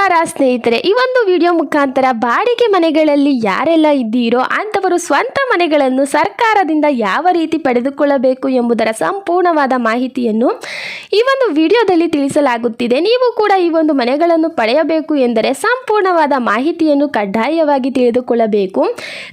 ನಮಸ್ಕಾರ ಸ್ನೇಹಿತರೆ, ಈ ಒಂದು ವಿಡಿಯೋ ಮುಖಾಂತರ ಬಾಡಿಗೆ ಮನೆಗಳಲ್ಲಿ ಯಾರೆಲ್ಲ ಇದ್ದೀರೋ ಅಂಥವರು ಸ್ವಂತ ಮನೆಗಳನ್ನು ಸರ್ಕಾರದಿಂದ ಯಾವ ರೀತಿ ಪಡೆದುಕೊಳ್ಳಬೇಕು ಎಂಬುದರ ಸಂಪೂರ್ಣವಾದ ಮಾಹಿತಿಯನ್ನು ಈ ಒಂದು ವಿಡಿಯೋದಲ್ಲಿ ತಿಳಿಸಲಾಗುತ್ತಿದೆ. ನೀವು ಕೂಡ ಈ ಒಂದು ಮನೆಗಳನ್ನು ಪಡೆಯಬೇಕು ಎಂದರೆ ಸಂಪೂರ್ಣವಾದ ಮಾಹಿತಿಯನ್ನು ಕಡ್ಡಾಯವಾಗಿ ತಿಳಿದುಕೊಳ್ಳಬೇಕು.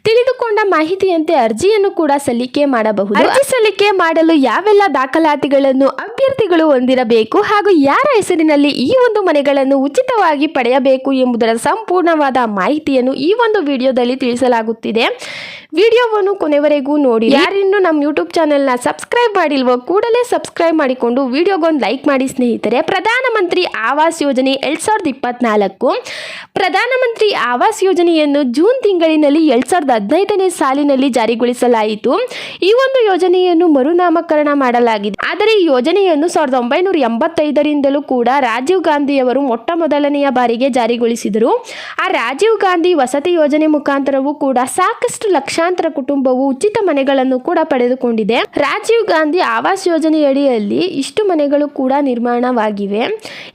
ತಿಳಿದುಕೊಂಡ ಮಾಹಿತಿಯಂತೆ ಅರ್ಜಿಯನ್ನು ಕೂಡ ಸಲ್ಲಿಕೆ ಮಾಡಬಹುದು. ಅರ್ಜಿ ಸಲ್ಲಿಕೆ ಮಾಡಲು ಯಾವೆಲ್ಲ ದಾಖಲಾತಿಗಳನ್ನು ಅಭ್ಯರ್ಥಿಗಳು ಹೊಂದಿರಬೇಕು ಹಾಗೂ ಯಾರ ಹೆಸರಿನಲ್ಲಿ ಈ ಒಂದು ಮನೆಗಳನ್ನು ಉಚಿತವಾಗಿ ಪಡೆಯಬೇಕು ಎಂಬುದರ ಸಂಪೂರ್ಣವಾದ ಮಾಹಿತಿಯನ್ನು ಈ ಒಂದು ವಿಡಿಯೋದಲ್ಲಿ ತಿಳಿಸಲಾಗುತ್ತಿದೆ. ವಿಡಿಯೋವನ್ನು ಕೊನೆವರೆಗೂ ನೋಡಿ. ಯಾರಿನ್ನೂ ನಮ್ಮ ಯೂಟ್ಯೂಬ್ ಚಾನೆಲ್ನ ಸಬ್ಸ್ಕ್ರೈಬ್ ಮಾಡಿಲ್ವೋ ಕೂಡಲೇ ಸಬ್ಸ್ಕ್ರೈಬ್ ಮಾಡಿಕೊಂಡು ವಿಡಿಯೋಗೊಂದು ಲೈಕ್ ಮಾಡಿ ಸ್ನೇಹಿತರೆ. ಪ್ರಧಾನಮಂತ್ರಿ ಆವಾಸ್ ಯೋಜನೆ ಎರಡ್ ಸಾವಿರದ ಇಪ್ಪತ್ನಾಲ್ಕು. ಪ್ರಧಾನಮಂತ್ರಿ ಆವಾಸ್ ಯೋಜನೆಯನ್ನು ಜೂನ್ ತಿಂಗಳಿನಲ್ಲಿ ಎರಡ್ ಸಾವಿರದ ಹದಿನೈದನೇ ಸಾಲಿನಲ್ಲಿ ಜಾರಿಗೊಳಿಸಲಾಯಿತು. ಈ ಒಂದು ಯೋಜನೆಯನ್ನು ಮರುನಾಮಕರಣ ಮಾಡಲಾಗಿದೆ. ಆದರೆ ಈ ಯೋಜನೆಯನ್ನು ಸಾವಿರದ ಒಂಬೈನೂರ ಎಂಬತ್ತೈದರಿಂದಲೂ ಕೂಡ ರಾಜೀವ್ ಗಾಂಧಿಯವರು ಮೊಟ್ಟ ಮೊದಲನೆಯ ಬಾರಿಗೆ ಜಾರಿಗೊಳಿಸಿದರು. ಆ ರಾಜೀವ್ ಗಾಂಧಿ ವಸತಿ ಯೋಜನೆ ಮುಖಾಂತರವೂ ಕೂಡ ಸಾಕಷ್ಟು ಲಕ್ಷಾಂತರ ಕುಟುಂಬವು ಉಚಿತ ಮನೆಗಳನ್ನು ಕೂಡ ಪಡೆದುಕೊಂಡಿದೆ. ರಾಜೀವ್ ಗಾಂಧಿ ಆವಾಸ್ ಯೋಜನೆಯಡಿಯಲ್ಲಿ ಇಷ್ಟು ಮನೆಗಳು ಕೂಡ ನಿರ್ಮಾಣವಾಗಿವೆ.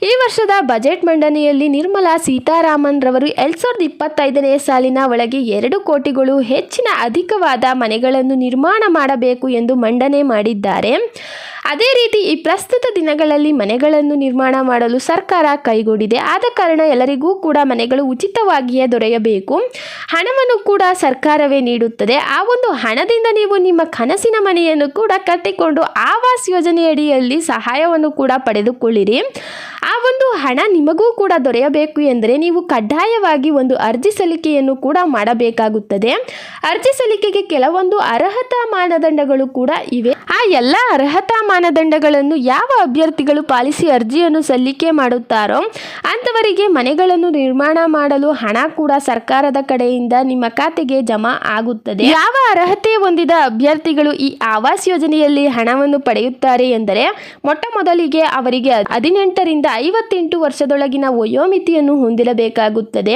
ಈ ವರ್ಷದ ಬಜೆಟ್ ಮಂಡನೆಯಲ್ಲಿ ನಿರ್ಮಲಾ ಸೀತಾರಾಮನ್ ರವರು ಎರಡ್ ಸಾವಿರದ ಇಪ್ಪತ್ತೈದನೇ ಸಾಲಿನ ಒಳಗೆ ಎರಡು ಕೋಟಿಗಳು ಹೆಚ್ಚಿನ ಅಧಿಕವಾದ ಮನೆಗಳನ್ನು ನಿರ್ಮಾಣ ಮಾಡಬೇಕು ಎಂದು ಮಂಡನೆ ಮಾಡಿದ್ದಾರೆ. ಅದೇ ರೀತಿ ಈ ಪ್ರಸ್ತುತ ದಿನಗಳಲ್ಲಿ ಮನೆಗಳನ್ನು ನಿರ್ಮಾಣ ಮಾಡಲು ಸರ್ಕಾರ ಕೈಗೂಡಿದೆ. ಆದ ಕಾರಣ ಎಲ್ಲರಿಗೂ ಕೂಡ ಮನೆಗಳು ಉಚಿತವಾಗಿಯೇ ದೊರೆಯಬೇಕು. ಹಣವನ್ನು ಕೂಡ ಸರ್ಕಾರವೇ ನೀಡುತ್ತದೆ. ಆ ಒಂದು ಹಣದಿಂದ ನೀವು ನಿಮ್ಮ ಕನಸಿನ ಮನೆಯನ್ನು ಕೂಡ ಕಟ್ಟಿಕೊಂಡು ಆವಾಸ್ ಯೋಜನೆಯಡಿಯಲ್ಲಿ ಸಹಾಯವನ್ನು ಕೂಡ ಪಡೆದುಕೊಳ್ಳಿರಿ. ಆ ಒಂದು ಹಣ ನಿಮಗೂ ಕೂಡ ದೊರೆಯಬೇಕು ಎಂದರೆ ನೀವು ಕಡ್ಡಾಯವಾಗಿ ಒಂದು ಅರ್ಜಿ ಸಲ್ಲಿಕೆಯನ್ನು ಕೂಡ ಮಾಡಬೇಕಾಗುತ್ತದೆ. ಅರ್ಜಿ ಸಲ್ಲಿಕೆಗೆ ಕೆಲವೊಂದು ಅರ್ಹತಾ ಮಾನದಂಡಗಳು ಕೂಡ ಇವೆ. ಆ ಎಲ್ಲ ಅರ್ಹತಾ ಮಾನದಂಡಗಳನ್ನು ಯಾವ ಅಭ್ಯರ್ಥಿಗಳು ಪಾಲಿಸಿ ಅರ್ಜಿಯನ್ನು ಸಲ್ಲಿಕೆ ಮಾಡುತ್ತಾರೋ, ಅಂಥವರಿಗೆ ಮನೆಗಳನ್ನು ನಿರ್ಮಾಣ ಮಾಡಲು ಹಣ ಕೂಡ ಸರ್ಕಾರದ ಕಡೆಯಿಂದ ನಿಮ್ಮ ಖಾತೆಗೆ ಜಮಾ ಆಗುತ್ತದೆ. ಯಾವ ಅರ್ಹತೆ ಹೊಂದಿದ ಅಭ್ಯರ್ಥಿಗಳು ಈ ಆವಾಸ್ ಯೋಜನೆಯಲ್ಲಿ ಹಣವನ್ನು ಪಡೆಯುತ್ತಾರೆ ಎಂದರೆ ಮೊಟ್ಟ ಮೊದಲಿಗೆ ಅವರಿಗೆ ಹದಿನೆಂಟರಿಂದ ಐವತ್ತೆಂಟು ವರ್ಷದೊಳಗಿನ ವಯೋಮಿತಿಯನ್ನು ಹೊಂದಿರಬೇಕಾಗುತ್ತದೆ.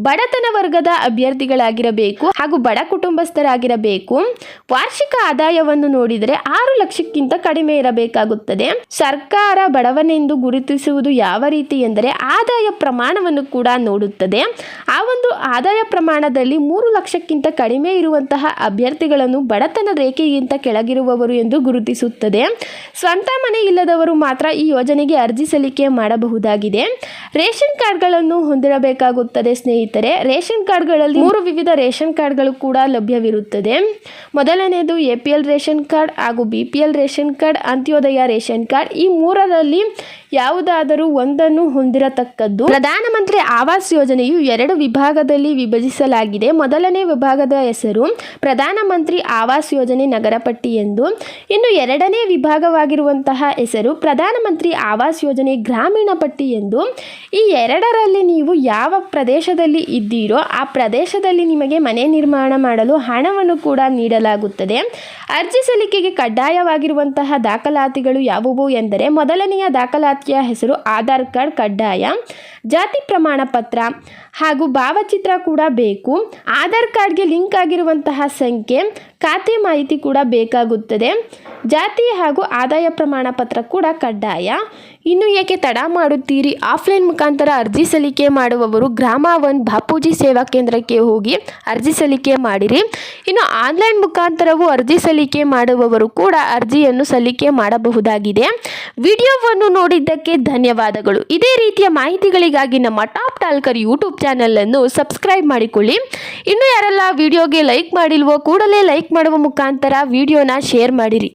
ಬಡತನ ವರ್ಗದ ಅಭ್ಯರ್ಥಿಗಳಾಗಿರಬೇಕು ಹಾಗೂ ಬಡ ಕುಟುಂಬಸ್ಥರಾಗಿರಬೇಕು. ವಾರ್ಷಿಕ ಆದಾಯವನ್ನು ನೋಡಿದರೆ ಆರು ಲಕ್ಷಕ್ಕಿಂತ ಕಡಿಮೆ ಇರಬೇಕಾಗುತ್ತದೆ. ಸರ್ಕಾರ ಬಡವನೆಂದು ಗುರುತಿಸುವುದು ಯಾವ ರೀತಿ ಎಂದರೆ ಆದಾಯ ಪ್ರಮಾಣವನ್ನು ಕೂಡ ನೋಡುತ್ತದೆ. ಆ ಒಂದು ಆದಾಯ ಪ್ರಮಾಣದಲ್ಲಿ ಮೂರು ಲಕ್ಷಕ್ಕಿಂತ ಕಡಿಮೆ ಇರುವಂತಹ ಅಭ್ಯರ್ಥಿಗಳನ್ನು ಬಡತನ ರೇಖೆಗಿಂತ ಕೆಳಗಿರುವವರು ಎಂದು ಗುರುತಿಸುತ್ತದೆ. ಸ್ವಂತ ಮನೆ ಇಲ್ಲದವರು ಮಾತ್ರ ಈ ಯೋಜನೆಗೆ ಅರ್ಜಿ ಸಲ್ಲಿಕೆ ಮಾಡಬಹುದಾಗಿದೆ. ರೇಷನ್ ಕಾರ್ಡ್ಗಳನ್ನು ಹೊಂದಿರಬೇಕಾಗುತ್ತದೆ ಸ್ನೇಹಿತರೆ. ರೇಷನ್ ಕಾರ್ಡ್ಗಳಲ್ಲಿ ಮೂರು ವಿವಿಧ ರೇಷನ್ ಕಾರ್ಡ್ಗಳು ಕೂಡ ಲಭ್ಯವಿರುತ್ತದೆ. ಮೊದಲನೆಯದು ಎ ರೇಷನ್ ಕಾರ್ಡ್ ಹಾಗೂ B ration card, Antyodaya ration card. ಈ ಮೂರರಲ್ಲಿ ಯಾವುದಾದರೂ ಒಂದನ್ನು ಹೊಂದಿರತಕ್ಕದ್ದು ಪ್ರಧಾನಮಂತ್ರಿ ಆವಾಸ್ ಯೋಜನೆಯು ಎರಡು ವಿಭಾಗದಲ್ಲಿ ವಿಭಜಿಸಲಾಗಿದೆ. ಮೊದಲನೇ ವಿಭಾಗದ ಹೆಸರು ಪ್ರಧಾನಮಂತ್ರಿ ಆವಾಸ್ ಯೋಜನೆ ನಗರಪಟ್ಟಿ ಎಂದು. ಇನ್ನು ಎರಡನೇ ವಿಭಾಗವಾಗಿರುವಂತಹ ಹೆಸರು ಪ್ರಧಾನಮಂತ್ರಿ ಆವಾಸ್ ಯೋಜನೆ ಗ್ರಾಮೀಣ ಪಟ್ಟಿ ಎಂದು. ಈ ಎರಡರಲ್ಲಿ ನೀವು ಯಾವ ಪ್ರದೇಶದಲ್ಲಿ ಇದ್ದೀರೋ ಆ ಪ್ರದೇಶದಲ್ಲಿ ನಿಮಗೆ ಮನೆ ನಿರ್ಮಾಣ ಮಾಡಲು ಹಣವನ್ನು ಕೂಡ ನೀಡಲಾಗುತ್ತದೆ. ಅರ್ಜಿ ಸಲ್ಲಿಕೆಗೆ ಕಡ್ಡಾಯವಾಗಿರುವಂತಹ ದಾಖಲಾತಿಗಳು ಯಾವುವು ಎಂದರೆ ಮೊದಲನೆಯ ದಾಖಲಾತಿಯ ಹೆಸರು, ಆಧಾರ್ ಕಾರ್ಡ್, ಕಡ್ಡಾಯ, ಜಾತಿ ಪ್ರಮಾಣ ಪತ್ರ ಹಾಗೂ ಭಾವಚಿತ್ರ ಕೂಡ ಬೇಕು. ಆಧಾರ್ ಕಾರ್ಡ್ಗೆ ಲಿಂಕ್ ಆಗಿರುವಂತಹ ಸಂಖ್ಯೆ, ಖಾತೆ ಮಾಹಿತಿ ಕೂಡ ಬೇಕಾಗುತ್ತದೆ. ಜಾತಿ ಹಾಗೂ ಆದಾಯ ಪ್ರಮಾಣ ಪತ್ರ ಕೂಡ ಕಡ್ಡಾಯ. ಇನ್ನು ಏಕೆ ತಡ ಮಾಡುತ್ತೀರಿ? ಆಫ್ಲೈನ್ ಮುಖಾಂತರ ಅರ್ಜಿ ಸಲ್ಲಿಕೆ ಮಾಡುವವರು ಗ್ರಾಮ ಒನ್ ಬಾಪೂಜಿ ಸೇವಾ ಕೇಂದ್ರಕ್ಕೆ ಹೋಗಿ ಅರ್ಜಿ ಸಲ್ಲಿಕೆ ಮಾಡಿರಿ. ಇನ್ನು ಆನ್ಲೈನ್ ಮುಖಾಂತರವೂ ಅರ್ಜಿ ಸಲ್ಲಿಕೆ ಮಾಡುವವರು ಕೂಡ ಅರ್ಜಿಯನ್ನು ಸಲ್ಲಿಕೆ ಮಾಡಬಹುದಾಗಿದೆ. ವಿಡಿಯೋವನ್ನು ನೋಡಿದ್ದಕ್ಕೆ ಧನ್ಯವಾದಗಳು. ಇದೇ ರೀತಿಯ ಮಾಹಿತಿಗಳಿಗಾಗಿ ನಮ್ಮ ಟಾಪ್ ಟಾಲ್ಕರ್ ಯೂಟ್ಯೂಬ್ ಚಾನಲನ್ನು ಸಬ್ಸ್ಕ್ರೈಬ್ ಮಾಡಿಕೊಳ್ಳಿ. ಇನ್ನು ಯಾರೆಲ್ಲ ವಿಡಿಯೋಗೆ ಲೈಕ್ ಮಾಡಿಲ್ವೋ ಕೂಡಲೇ ಲೈಕ್ ಮಾಡುವ ಮುಖಾಂತರ ವಿಡಿಯೋನ ಶೇರ್ ಮಾಡಿರಿ.